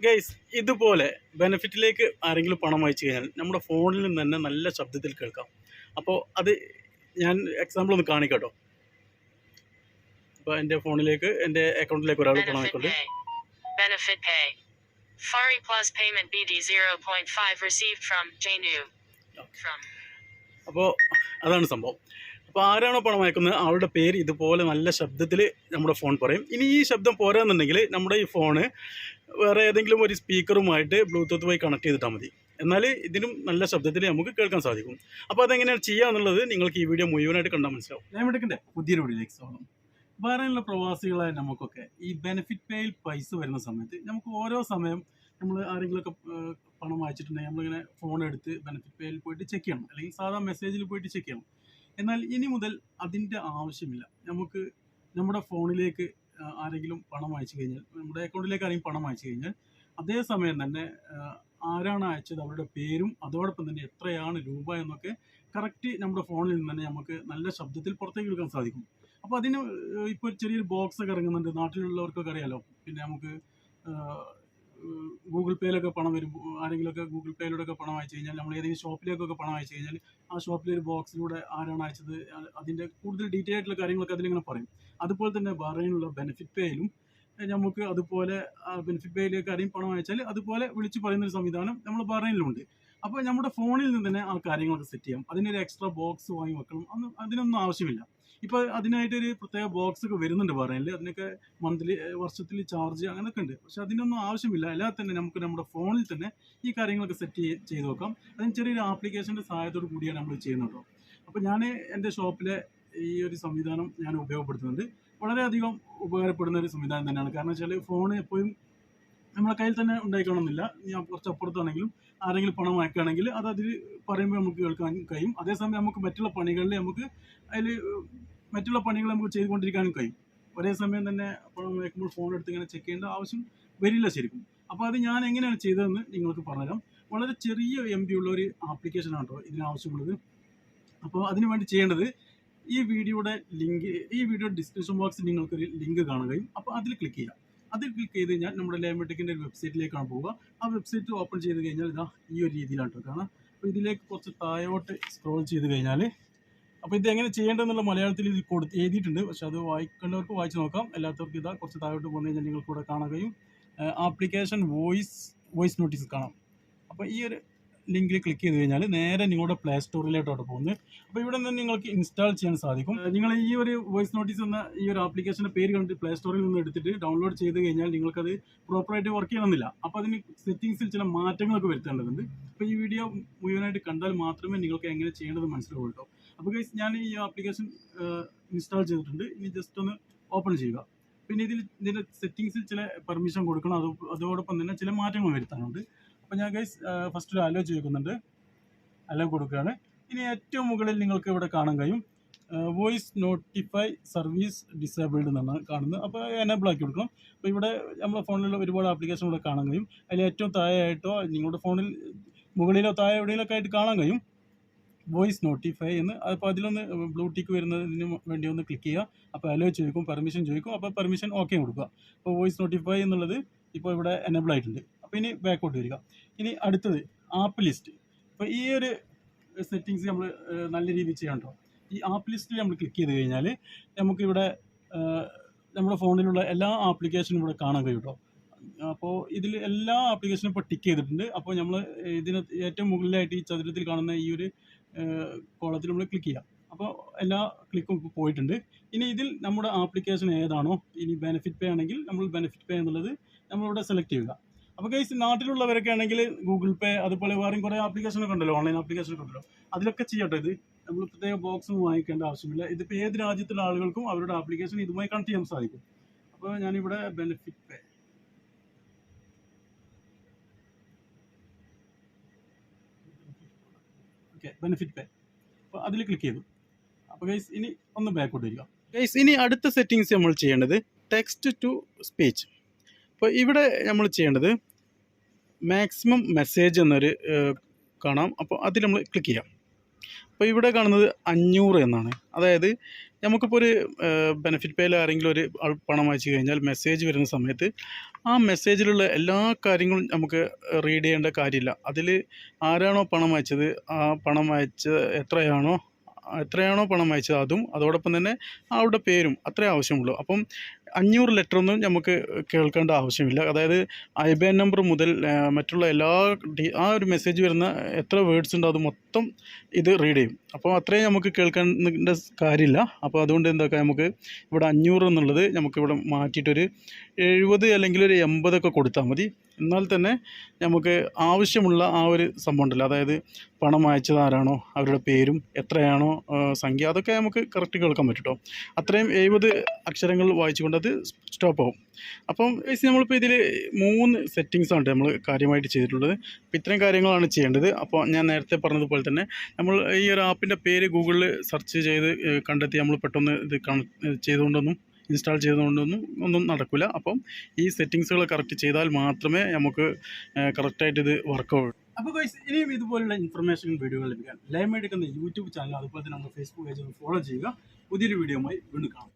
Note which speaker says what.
Speaker 1: Guys ഇതുപോലെ ബെനിഫിറ്റിലേക്ക് ആരെങ്കിലും പണം അയച്ചു കഴിഞ്ഞാൽ നമ്മുടെ ഫോണിൽ നിന്ന് തന്നെ നല്ല ശബ്ദത്തിൽ കേൾക്കാം അപ്പോൾ അത് ഞാൻ എക്സാമ്പിൾ ഒന്ന് കാണിക്കട്ടോ അപ്പോൾ എന്റെ ഫോണിലേക്ക് എന്റെ അക്കൗണ്ടിലേക്ക് ഒരാൾ പണം അയക്കൊണ്ട്.
Speaker 2: Fari Plus Payment BD 0.5 received from Janu. From.
Speaker 1: അപ്പോൾ അതാണ് സംഭവം അപ്പോൾ ആരാണോ പണം അയക്കുന്നത് അവരുടെ പേര് ഇതുപോലെ നല്ല ശബ്ദത്തിൽ നമ്മുടെ ഫോൺ പറയും ഇനി ഈ ശബ്ദം പോരാന്നുണ്ടെങ്കിൽ നമ്മുടെ ഈ ഫോണ് വേറെ ഏതെങ്കിലും ഒരു സ്പീക്കറുമായിട്ട് ബ്ലൂടൂത്ത് വഴി കണക്ട് ചെയ്തിട്ടാൽ മതി. എന്നാൽ ഇതിനും നല്ല ശബ്ദത്തിൽ നമുക്ക് കേൾക്കാൻ സാധിക്കും. അപ്പോൾ അതെങ്ങനെയാണ് ചെയ്യുക എന്നുള്ളത് നിങ്ങൾക്ക് ഈ വീഡിയോ മുഴുവനായിട്ട് കണ്ടാൽ മനസ്സിലാവും. ഞാൻ എടുക്കണ്ടേ പുതിയൊരു വീഡിയോയിലേക്ക് സ്വാഗതം. വേറെയുള്ള പ്രവാസികളായ നമുക്കൊക്കെ ഈ ബെനിഫിറ്റ് പേയിൽ പൈസ വരുന്ന സമയത്ത് നമുക്ക് ഓരോ സമയം നമ്മൾ ആരെങ്കിലുമൊക്കെ പണം അയച്ചിട്ടുണ്ടെങ്കിൽ നമ്മളിങ്ങനെ ഫോൺ എടുത്ത് ബെനിഫിറ്റ് പേയിൽ പോയിട്ട് ചെക്ക് ചെയ്യണം. അല്ലെങ്കിൽ സാധാ മെസ്സേജിൽ പോയിട്ട് ചെക്ക് ചെയ്യണം. എന്നാൽ ഇനി മുതൽ അതിന്റെ ആവശ്യമില്ല. നമുക്ക് നമ്മുടെ ഫോണിലേക്ക് ആരെങ്കിലും പണം അയച്ചു കഴിഞ്ഞാൽ നമ്മുടെ അക്കൗണ്ടിലേക്ക് ആരെങ്കിലും പണം അയച്ചു കഴിഞ്ഞാൽ അതേ സമയം തന്നെ ആരാണ് അയച്ചത് അവരുടെ പേരും അതോടൊപ്പം തന്നെ എത്രയാണ് രൂപ എന്നൊക്കെ കറക്റ്റ് നമ്മുടെ ഫോണിൽ നിന്ന് തന്നെ നമുക്ക് നല്ല ശബ്ദത്തിൽ പുറത്തേക്ക് എടുക്കാൻ സാധിക്കും. അപ്പോൾ അതിന് ഇപ്പോൾ ചെറിയൊരു ബോക്സ് ഒക്കെ ഇറങ്ങുന്നുണ്ട്. നാട്ടിലുള്ളവർക്കൊക്കെ അറിയാലോ. പിന്നെ നമുക്ക് ഗൂഗിൾ പേയിലൊക്കെ പണം വരും. ആരെങ്കിലുമൊക്കെ ഗൂഗിൾ പേയിലൂടെ പണം അയച്ചു കഴിഞ്ഞാൽ നമ്മൾ ഏതെങ്കിലും ഷോപ്പിലേക്കൊക്കെ പണം അയച്ചു കഴിഞ്ഞാൽ ആ ഷോപ്പിലെ ഒരു ബോക്സിലൂടെ ആരാണ് അയച്ചത് അതിന്റെ കൂടുതൽ ഡീറ്റെയിൽ ആയിട്ടുള്ള കാര്യങ്ങളൊക്കെ അതിലിങ്ങനെ പറയും. അതുപോലെ തന്നെ ബഹ്റൈനുള്ള ബെനിഫിറ്റ് പേയിലും നമുക്ക് അതുപോലെ ബെനിഫിറ്റ് പേയിലേക്ക് ആരെയും പണം അയച്ചാൽ അതുപോലെ വിളിച്ച് പറയുന്ന ഒരു സംവിധാനം നമ്മൾ ബഹ്റൈനിലുണ്ട് അപ്പോൾ നമ്മുടെ ഫോണിൽ നിന്ന് തന്നെ ആ കാര്യങ്ങളൊക്കെ സെറ്റ് ചെയ്യാം. അതിനൊരു എക്സ്ട്രാ ബോക്സ് വാങ്ങി വെക്കണം. അന്ന് അതിനൊന്നും ആവശ്യമില്ല. ഇപ്പോൾ അതിനായിട്ടൊരു പ്രത്യേക ബോക്സ് ഒക്കെ വരുന്നുണ്ട് ബഹ്റൈനിൽ അതിനൊക്കെ മന്ത്ലി വർഷത്തിൽ ചാർജ് അങ്ങനെയൊക്കെ ഉണ്ട്. പക്ഷെ അതിനൊന്നും ആവശ്യമില്ല. അല്ലാതെ തന്നെ നമുക്ക് നമ്മുടെ ഫോണിൽ തന്നെ ഈ കാര്യങ്ങളൊക്കെ സെറ്റ് ചെയ്ത് വെക്കാം. അതിന് ചെറിയൊരു ആപ്ലിക്കേഷന്റെ സഹായത്തോട് കൂടിയാണ് നമ്മൾ ചെയ്യുന്നത് കേട്ടോ. അപ്പോൾ ഞാൻ എന്റെ ഷോപ്പിലെ ഈ ഒരു സംവിധാനം ഞാൻ ഉപയോഗപ്പെടുത്തുന്നുണ്ട്. വളരെയധികം ഉപകാരപ്പെടുന്ന ഒരു സംവിധാനം തന്നെയാണ്. കാരണം വെച്ചാൽ ഫോൺ എപ്പോഴും നമ്മളെ കയ്യിൽ തന്നെ ഉണ്ടായിക്കണമെന്നില്ല. ഞാൻ കുറച്ച് അപ്പുറത്താണെങ്കിലും ആരെങ്കിലും പണം അയക്കുകയാണെങ്കിൽ അത് അതിൽ പറയുമ്പോൾ നമുക്ക് കേൾക്കാൻ കഴിയും. അതേസമയം നമുക്ക് മറ്റുള്ള പണികളിൽ നമുക്ക് അതിൽ മറ്റുള്ള പണികൾ നമുക്ക് ചെയ്തുകൊണ്ടിരിക്കാനും കഴിയും. ഒരേ സമയം തന്നെ പണം അയക്കുമ്പോൾ ഫോൺ എടുത്ത് ഇങ്ങനെ ചെക്ക് ചെയ്യേണ്ട ആവശ്യം വരില്ല ശരിക്കും. അപ്പോൾ അത് ഞാൻ എങ്ങനെയാണ് ചെയ്തതെന്ന് നിങ്ങൾക്ക് പറഞ്ഞുതരാം. വളരെ ചെറിയ എം ബി ഉള്ള ഒരു ആപ്ലിക്കേഷനാണ് കേട്ടോ ഇതിനാവശ്യമുള്ളത് അപ്പോൾ അതിന് വേണ്ടി ചെയ്യേണ്ടത് ഈ വീഡിയോയുടെ ലിങ്ക് ഈ വീഡിയോ ഡിസ്ക്രിപ്ഷൻ ബോക്സിൽ നിങ്ങൾക്കൊരു ലിങ്ക് കാണുകയും അപ്പോൾ അതിൽ ക്ലിക്ക് ചെയ്യാം അതിൽ ക്ലിക്ക് ചെയ്ത് കഴിഞ്ഞാൽ നമ്മുടെ ലേമെട്ടിക്കിന്റെ ഒരു വെബ്സൈറ്റിലേക്കാണ് പോവുക. ആ വെബ്സൈറ്റ് ഓപ്പൺ ചെയ്ത് കഴിഞ്ഞാൽ ഇതാ ഈ ഒരു രീതിയിലാണ് കാണാം. അപ്പോൾ ഇതിലേക്ക് കുറച്ച് താഴോട്ട് സ്ക്രോൾ ചെയ്ത് കഴിഞ്ഞാൽ അപ്പോൾ ഇത് എങ്ങനെ ചെയ്യേണ്ടതെന്നുള്ള മലയാളത്തിൽ ഇത് കൊടുത്ത് എഴുതിയിട്ടുണ്ട്. പക്ഷേ അത് വായിക്കേണ്ടവർക്ക് വായിച്ച് നോക്കാം. എല്ലാത്തവർക്കും ഇതാ കുറച്ച് താഴോട്ട് പോകുന്ന കഴിഞ്ഞാൽ നിങ്ങൾ ഇവിടെ കാണാൻ കഴിയും ആപ്ലിക്കേഷൻ വോയിസ് വോയിസ് നോട്ടീസ് കാണാം. അപ്പോൾ ഈ ഒരു ലിങ്കിൽ ക്ലിക്ക് ചെയ്ത് കഴിഞ്ഞാൽ നേരെ നിങ്ങളുടെ പ്ലേ സ്റ്റോറിലോട്ടാണ് പോകുന്നത്. അപ്പോൾ ഇവിടെ നിന്ന് നിങ്ങൾക്ക് ഇൻസ്റ്റാൾ ചെയ്യാൻ സാധിക്കും. നിങ്ങൾ ഈ ഒരു വോയിസ് നോട്ടീസ് എന്ന ഈ ഒരു ആപ്ലിക്കേഷന്റെ പേര് കണ്ടിട്ട് പ്ലേ സ്റ്റോറിൽ നിന്ന് എടുത്തിട്ട് ഡൗൺലോഡ് ചെയ്ത് കഴിഞ്ഞാൽ നിങ്ങൾക്കത് പ്രോപ്പറായിട്ട് വർക്ക് ചെയ്യണമെന്നില്ല. അപ്പോൾ അതിന് സെറ്റിങ്സിൽ ചില മാറ്റങ്ങളൊക്കെ വരുത്തേണ്ടതുണ്ട്. അപ്പോൾ ഈ വീഡിയോ മുഴുവനായിട്ട് കണ്ടാൽ മാത്രമേ നിങ്ങൾക്ക് എങ്ങനെ ചെയ്യേണ്ടത് മനസ്സിലാവുള്ളൂ അപ്പോൾ ഗൈസ് ഞാൻ ഈ ആപ്ലിക്കേഷൻ ഇൻസ്റ്റാൾ ചെയ്തിട്ടുണ്ട്. ഇനി ജസ്റ്റ് ഒന്ന് ഓപ്പൺ ചെയ്യുക. പിന്നെ ഇതിൽ ഇതിന്റെ സെറ്റിങ്സിൽ ചില പെർമിഷൻ കൊടുക്കണം. അത് അതോടൊപ്പം തന്നെ ചില മാറ്റങ്ങൾ വരുത്താനുണ്ട്. അപ്പോൾ ഞാൻ ഗൈസ് ഫസ്റ്റ് ഒരു അലോ ചോദിക്കുന്നുണ്ട് അലോ കൊടുക്കുകയാണ്. ഇനി ഏറ്റവും മുകളിൽ നിങ്ങൾക്ക് ഇവിടെ കാണാൻ കഴിയും വോയിസ് നോട്ടിഫൈ സർവീസ് ഡിസേബിൾഡ് എന്നാണ് കാണുന്നത്. അപ്പോൾ എനേബിൾ ആക്കി കൊടുക്കണം. അപ്പോൾ ഇവിടെ നമ്മുടെ ഫോണിലുള്ള ഒരുപാട് ആപ്ലിക്കേഷൻ ഇവിടെ കാണാൻ കഴിയും. അതിൽ ഏറ്റവും താഴെയായിട്ടോ നിങ്ങളുടെ ഫോണിൽ മുകളിലോ താഴെ എവിടെയെങ്കിലൊക്കെ ആയിട്ട് കാണാൻ കഴിയും. വോയിസ് നോട്ടിഫൈ എന്ന്. അപ്പോൾ അതിലൊന്ന് ബ്ലൂടിക്ക് വരുന്നതിന് വേണ്ടി ഒന്ന് ക്ലിക്ക് ചെയ്യുക. അപ്പോൾ അലോ ചോദിക്കും പെർമിഷൻ ചോദിക്കും. അപ്പോൾ പെർമിഷൻ ഓക്കെ കൊടുക്കുക. അപ്പോൾ വോയിസ് നോട്ടിഫൈ എന്നുള്ളത് ഇപ്പോൾ ഇവിടെ എനേബിൾ ആയിട്ടുണ്ട്. ഇനി ബാക്കോട്ട് വരിക. ഇനി അടുത്തത് ആപ്പ് ലിസ്റ്റ്. അപ്പോൾ ഈ ഒരു സെറ്റിങ്സ് നമ്മൾ നല്ല രീതിയിൽ ചെയ്യണ്ടോ ഈ ആപ്പ് ലിസ്റ്റിൽ നമ്മൾ ക്ലിക്ക് ചെയ്ത് കഴിഞ്ഞാൽ നമുക്കിവിടെ നമ്മുടെ ഫോണിലുള്ള എല്ലാ ആപ്ലിക്കേഷനും ഇവിടെ കാണാൻ കഴിയും അപ്പോൾ ഇതിൽ എല്ലാ ആപ്ലിക്കേഷനും ഇപ്പോൾ ടിക്ക് ചെയ്തിട്ടുണ്ട്. അപ്പോൾ നമ്മൾ ഇതിന് ഏറ്റവും മുകളിലായിട്ട് ഈ ചതുരത്തിൽ കാണുന്ന ഈ ഒരു കോളത്തിൽ നമ്മൾ ക്ലിക്ക് ചെയ്യാം. അപ്പോൾ എല്ലാ ക്ലിക്കും പോയിട്ടുണ്ട്. ഇനി ഇതിൽ നമ്മുടെ ആപ്ലിക്കേഷൻ ഏതാണോ ഇനി ബെനിഫിറ്റ് പേ ആണെങ്കിൽ നമ്മൾ ബെനിഫിറ്റ് പേ എന്നുള്ളത് നമ്മളിവിടെ സെലക്ട് ചെയ്യുക. അപ്പോൾ കേസ് നാട്ടിലുള്ളവരൊക്കെ ആണെങ്കിൽ ഗൂഗിൾ പേ അതുപോലെ വേറെയും കുറേ ആപ്ലിക്കേഷനൊക്കെ ഉണ്ടല്ലോ ഓൺലൈൻ ആപ്ലിക്കേഷനൊക്കെ ഉണ്ടല്ലോ. അതിലൊക്കെ ചെയ്യട്ടെ ഇത്. നമ്മൾ പ്രത്യേക ബോക്സും വാങ്ങിക്കേണ്ട ആവശ്യമില്ല. ഇതിപ്പോൾ ഏത് രാജ്യത്തുള്ള ആളുകൾക്കും അവരുടെ ആപ്ലിക്കേഷൻ ഇതുമായി കണക്ട് ചെയ്യാൻ സാധിക്കും. അപ്പോൾ ഞാനിവിടെ benefit pay okay benefit pay അപ്പോൾ അതിൽ ക്ലിക്ക് ചെയ്തു. അപ്പോൾ ഗൈസ് ഇനി ഒന്ന് ബാക്കോട്ട് വരിക. ഗൈസ് ഇനി അടുത്ത സെറ്റിങ്സ് നമ്മൾ ചെയ്യേണ്ടത് ടെക്സ്റ്റ് ടു സ്പീച്ച് അപ്പോൾ ഇവിടെ നമ്മൾ ചെയ്യേണ്ടത് മാക്സിമം മെസ്സേജ് എന്നൊരു കാണാം. അപ്പോൾ അതിൽ നമ്മൾ ക്ലിക്ക് ചെയ്യാം. അപ്പോൾ ഇവിടെ കാണുന്നത് അഞ്ഞൂറ് എന്നാണ്. അതായത് നമുക്കിപ്പോൾ ഒരു ബെനിഫിറ്റ് പേയിൽ ആരെങ്കിലും ഒരു പണം അയച്ചു കഴിഞ്ഞാൽ മെസ്സേജ് വരുന്ന സമയത്ത് ആ മെസ്സേജിലുള്ള എല്ലാ കാര്യങ്ങളും നമുക്ക് റീഡ് ചെയ്യേണ്ട കാര്യമില്ല. അതിൽ ആരാണോ പണം അയച്ചത് ആ പണം അയച്ച എത്രയാണോ എത്രയാണോ പണം അയച്ചത് അതും അതോടൊപ്പം തന്നെ ആളുടെ പേരും അത്രേ ആവശ്യമുള്ളൂ. അപ്പം അഞ്ഞൂറ് ലെറ്റർ ഒന്നും നമുക്ക് കേൾക്കേണ്ട ആവശ്യമില്ല. അതായത് ഐ ബി എൻ നമ്പർ മുതൽ മറ്റുള്ള എല്ലാ ആ ഒരു മെസ്സേജ് വരുന്ന എത്ര വേർഡ്സ് ഉണ്ടോ അത് മൊത്തം ഇത് റീഡ് ചെയ്യും. അപ്പോൾ അത്രയും നമുക്ക് കേൾക്കേണ്ട കാര്യമില്ല. അപ്പോൾ അതുകൊണ്ട് എന്താക്കാം നമുക്ക് ഇവിടെ അഞ്ഞൂറ് എന്നുള്ളത് നമുക്കിവിടെ മാറ്റിയിട്ടൊരു എഴുപത് അല്ലെങ്കിൽ ഒരു എൺപതൊക്കെ കൊടുത്താൽ മതി. എന്നാൽ തന്നെ നമുക്ക് ആവശ്യമുള്ള ആ ഒരു സംഭവം ഉണ്ടല്ലോ. അതായത് പണം അയച്ചത് ആരാണോ അവരുടെ പേരും എത്രയാണോ സംഖ്യ അതൊക്കെ നമുക്ക് കറക്റ്റ് കേൾക്കാൻ പറ്റും അത്രയും എഴുപത് അക്ഷരങ്ങൾ വായിച്ചുകൊണ്ട് അത് സ്റ്റോപ്പ് ആവും. അപ്പം നമ്മളിപ്പോൾ ഇതിൽ മൂന്ന് സെറ്റിങ്സ് ആണ് നമ്മൾ കാര്യമായിട്ട് ചെയ്തിട്ടുള്ളത്. അപ്പോൾ ഇത്രയും കാര്യങ്ങളാണ് ചെയ്യേണ്ടത്. അപ്പോൾ ഞാൻ നേരത്തെ പറഞ്ഞതുപോലെ തന്നെ നമ്മൾ ഈ ഒരു ആപ്പിന്റെ പേര് ഗൂഗിളിൽ സെർച്ച് ചെയ്ത് കണ്ടെത്തി നമ്മൾ പെട്ടെന്ന് ഇത് കണ ചെയ്തുകൊണ്ടൊന്നും ഇൻസ്റ്റാൾ ചെയ്തുകൊണ്ടൊന്നും ഒന്നും നടക്കില്ല അപ്പം ഈ സെറ്റിങ്സുകൾ കറക്റ്റ് ചെയ്താൽ മാത്രമേ നമുക്ക് കറക്റ്റായിട്ട് ഇത് വർക്ക് ആവുള്ളൂ. അപ്പോൾ ഗൈസ് ഇനിയും ഇതുപോലുള്ള ഇൻഫർമേഷൻ വീഡിയോകൾ ലഭിക്കാൻ ലൈം എടുക്കുന്ന യൂട്യൂബ് ചാനൽ അതുപോലെ തന്നെ നമ്മുടെ ഫേസ്ബുക്ക് പേജ് ഫോളോ ചെയ്യുക. പുതിയൊരു വീഡിയോയുമായി വീണ്ടും കാണാം.